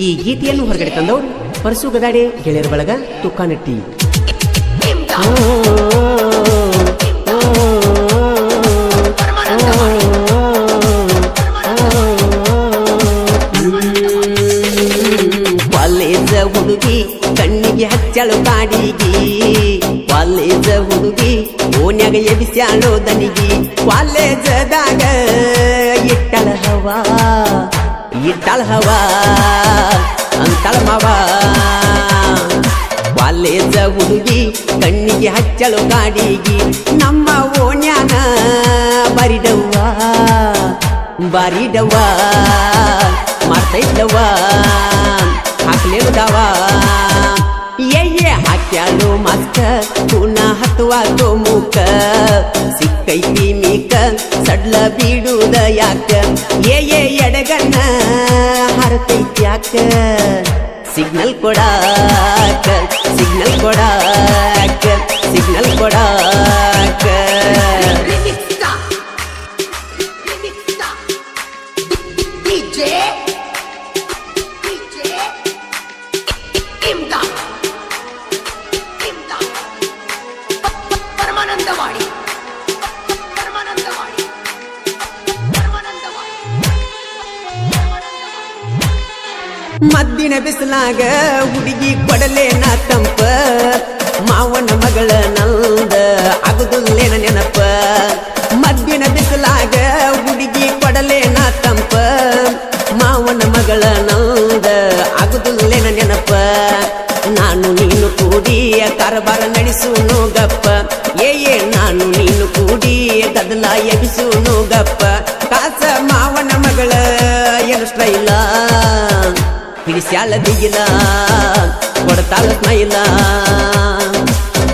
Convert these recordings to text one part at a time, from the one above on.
ಈ ಗೀತೆಯನ್ನು ಹೊರಗಡೆ ತಂದವರು ಪರಸು ಗದಾಡೆ ಗೆಳೆಯರ ಬಳಗ ತುಕ್ಕಾನಟ್ಟಿ ಓನ್ಯಾಗ ಎಬಿಸ್ಯಾಳೋ ದನಿಗಿ, ಕಾಲೇಜದಾಗ ಇಟ್ಟಳ ಹವಾ ಇಟ್ಟಳ ಹವಾ ಅಂತಳ ಮಾವ. ಕಾಲೇಜ ಹುಡುಗಿ ಕಣ್ಣಿಗೆ ಹಚ್ಚಳು ಕಾಡಿಗಿ ನಮ್ಮ ಓನ್ಯಾನ ಬರಿಡವ್ವ ಬಾರಿಡವ್ವ ಮಾಡ್ತೈತವ್ವ ಹಾಕ್ಲೇದವ ಎಯ್ಯ ಹಾಕ್ಯಾಳು ಮಸ್ಕ ಪುನ ಹತ್ತುವಾತು ಮೂಕ ಸಿಕ್ಕೈತಿ ಮೀಕ ಸಡ್ಲ ಬೀಡುದ ಯಾಕ ಏಯೇ ಎಡಗಣ್ಣ ಹರತೈತಿ ಯಾಕ ಸಿಗ್ನಲ್ ಕೊಡಾಕ ಸಿಗ್ನಲ್ ಕೊಡಾಕ ಸಿಗ್ನಲ್ ಕೊಡಾಕ ಮದ್ದಿನ ಬಿಸಿಲಾಗ ಹುಡುಗಿ ಕೊಡಲೇನ ತಂಪ. ಮಾವನ ಮಗಳ ನಂದ ಅಗದುಲ್ಲೇನ ನೆನಪ. ಮದ್ದಿನ ಬಿಸಿಲಾಗ ಹುಡುಗಿ ಕೊಡಲೇನ ತಂಪ. ಮಾವನ ಮಗಳ ನಂದ ಅಗದುಲ್ಲೇನ ನೆನಪ. ನಾನು ನೀನು ಕೂಡಿ ಕಾರಬಾರ ನಡೆಸುನು ಗಪ್ಪ. ಏ ಏ, ನಾನು ನೀನು ಕೂಡಿ ಗದಲ ಎಬಿಸುನು ಗಪ್ಪ. ಕಾಸ ಮಾವನ ಮಗಳ ಏನು ಸ್ಟೈಲ? ಹಿಡಿಸ್ಯಾಳ ದಿಗಿಲ ಕೊಡ್ತಾಳ ಸ್ಮೈಲ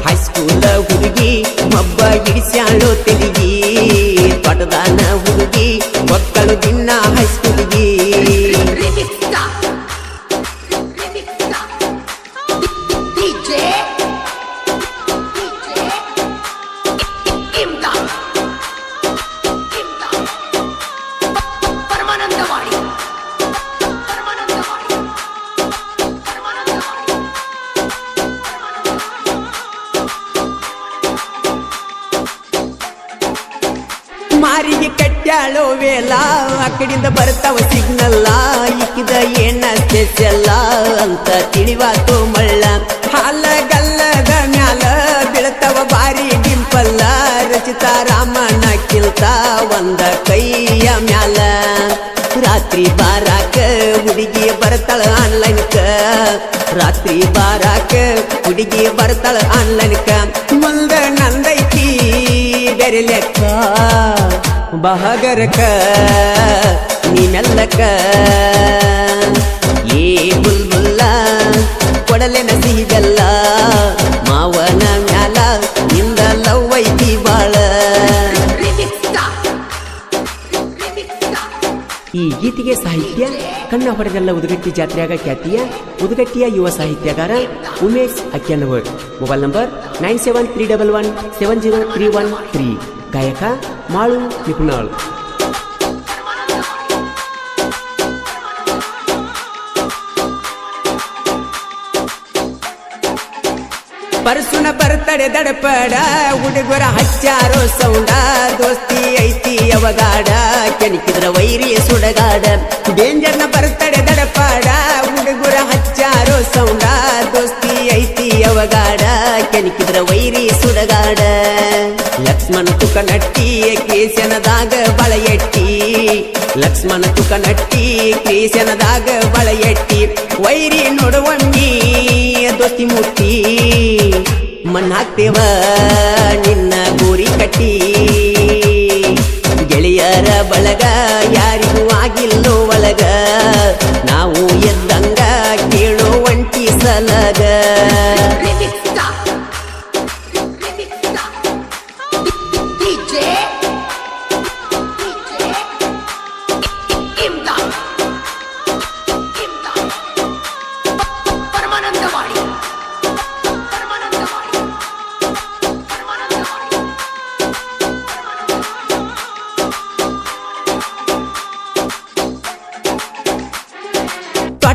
ಹೈಸ್ಕೂಲ ಹುಡುಗಿ ಮಬ್ಬ ಹಿಡಿಸ್ಯಾಳು ತಿರುಗಿ ಪಟದಾನ ಹುಡುಗಿ ಕಟ್ಟ್ಯಾಳೋ ವೇಲ ಆ ಕಡೆಯಿಂದ ಬರ್ತಾವ ಸಿಗ್ನಲ್ಲ ಇಕ್ಕಿದ ಏನ ಸ್ಪೆಷಲ್ಲ ಅಂತ ತಿಳಿವಾತು ಮಳ್ಳ ಹಾಲ ಗಲ್ಲದ ಮ್ಯಾಲ ಬೀಳ್ತಾವ ಬಾರಿ ಡಿಂಪಲ್ಲ ರಚಿತ ರಾಮಣ್ಣ ಕಿಲ್ತ ಒಂದ ಕೈಯ ಮ್ಯಾಲ ರಾತ್ರಿ ಬಾರಾಕ ಹುಡುಗಿ ಬರ್ತಾಳ ಆನ್ಲೈನ್ಕ ರಾತ್ರಿ ಬಾರಾಕ ಹುಡುಗಿ ಬರ್ತಾಳ ಆನ್ಲೈನ್ಕ ಮುಂದ ನಂದೈತಿ ಬೇರೆ ಲೆಕ್ಕ ಬಹಗರಕ ನಿನ್ನಲ್ಲಕ ಏ ಬುಲ್ಬುಲ್ಲ, ಕೊಡಲೆ ನಸಿಗಲ್ಲ, ಮಾವನ ಮ್ಯಾಲ ನಿಂದ ಲವ್ವೈತಿ ಬಾಳ. ಈ ಗೀತೆಗೆ ಸಾಹಿತ್ಯ, ಕಣ್ಣ ಹೊಡೆದಲ್ಲ ಉದುಗಟ್ಟಿ ಜಾತ್ರೆಯಾಗ ಖ್ಯಾತಿಯ, ಉದುಗಟ್ಟಿಯ ಯುವ ಸಾಹಿತ್ಯಗಾರ Umesh ಅಕ್ಯನವರ್. Mobile number nine seven three double one seven zero three one three. ಗಾಯಕ ಮಾಳು ನಿಪುಣಾಳು ಪರಸುನ ಬರ್ತಡೆ ದಡಪಡ, ಹುಡುಗರ ಹಚ್ಚಾರೋ ಸೌಂಡ ದೋಸ್ತಿ ಐತಿ ಅವಗಾಡ, ಕೆಣಕಿದ್ರ ವೈರಿ ಸುಡಗಾಡ. ಡೇಂಜರ್ನ ಬರ್ತಡೆ ದಡಪಾಡ, ಹುಡುಗರ ಹಚ್ಚಾರೋ ಸೌಂಡ ದೋಸ್ತಿ ಐತಿ ಅವಗಾಡ, ಕೆಣಕಿದ್ರ ವೈರಿ ಸುಡಗಾಡ. ಲಕ್ಷ್ಮಣ ತುಕ ನಟ್ಟಿ ಕೇಸನದಾಗ ಬಳ ಎಟ್ಟಿ ಲಕ್ಷ್ಮಣ ತುಕ ನಟ್ಟಿ ಕೇಸನದಾಗ ಬಳ ಎಟ್ಟಿ ವೈರಿ ನೋಡುವಣ್ಣಿ ದೋಸ್ತಿ ಮುಟ್ಟಿ. ಮಣ್ಣಾಕ್ತೇವ ನಿನ್ನ ಗೋರಿ ಕಟ್ಟಿ. ಗೆಳೆಯರ ಬಳಗ ಯಾರಿಗೂ ಆಗಿಲ್ಲೋ ಒಳಗ. ನಾವು ಎದ್ದಂಗ ಕೇಳೋ ಒಂಟಿ ಸಲಗ.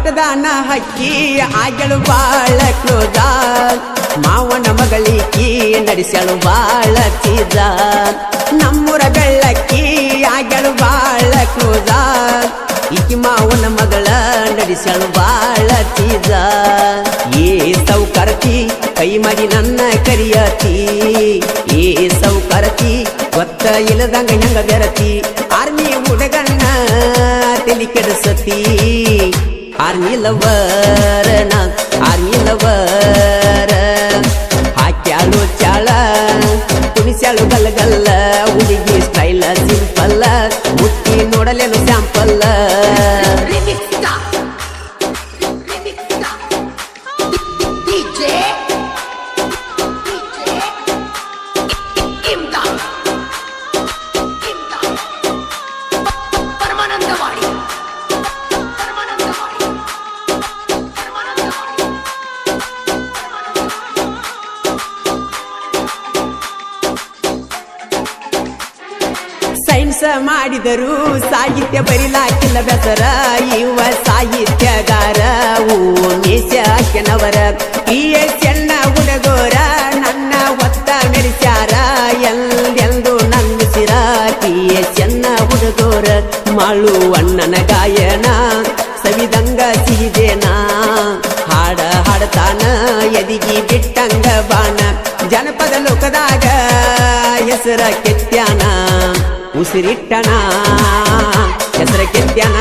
ತೋಟದಾನ ಹಕ್ಕಿ ಆಗ್ಯಳು ಬಾಳ ಕ್ರೋಧ ಮಾವನ ಮಗಳಿಕಿ ನಡೆಸಳು ಬಾಳ ಚೀದ ನಮ್ಮೂರ ಬೆಳ್ಳಕ್ಕಿ ಆಗ್ಯಳು ಬಾಳ ಕ್ರೋಧ ಈಕಿ ಮಾವನ ಮಗಳ ನಡೆಸಳು ಬಾಳ ಚೀದ ಏ ಸೌಕರತಿ, ಕೈ ಮಾಡಿ ನನ್ನ ಕರಿಯತಿ. ಏ ಸೌಕರತಿ, ಗೊತ್ತ ಇಲ್ಲದಂಗ ಹೆಂಗ ಬೆರತಿ. ಆರ್ಮಿ ಹುಡುಗಣ್ಣ ತಿಳಿ ಕೆಡಿಸತಿ. ಆರ್ಮಿ ನಾ ಆರ್ಮಿ ಲವರ ಹಾಕ್ಯಾಳು ಚಾಳ ಕುಣಿಸ್ಯಾಳು ಗಲ್ಲ ಮಾಡಿದರು ಸಾಹಿತ್ಯ ಬರಿಲಾಕಿಲ್ಲ ಬೆಸರ ಇವ ಸಾಹಿತ್ಯಗಾರ ಓ ಮೇಷನವರ ಪಿ ಎಸ್ ಎನ್ನ ಉಡಗೋರ ನನ್ನ ಒತ್ತ ಮೆರೆಸ್ಯಾರ ಎಲ್ಲೆಂದು ನಂಬಿಸಿರ ಪಿ ಎಸ್ ಎನ್ನ ಉಡಗೋರ ಮಾಳು ಅಣ್ಣನ ಗಾಯನ, ಸವಿದಂಗ ಸಿಹಿದೇನ. ಹಾಡ ಹಾಡತಾನ, ಎದಿಗಿ ಬಿಟ್ಟಂಗ ಬಾಣ. ಜನಪದ ಲೋಕದಾಗ ಹೆಸರ ಕೆತ್ಯಾನ ಉಸಿರಿಟ್ಟಣ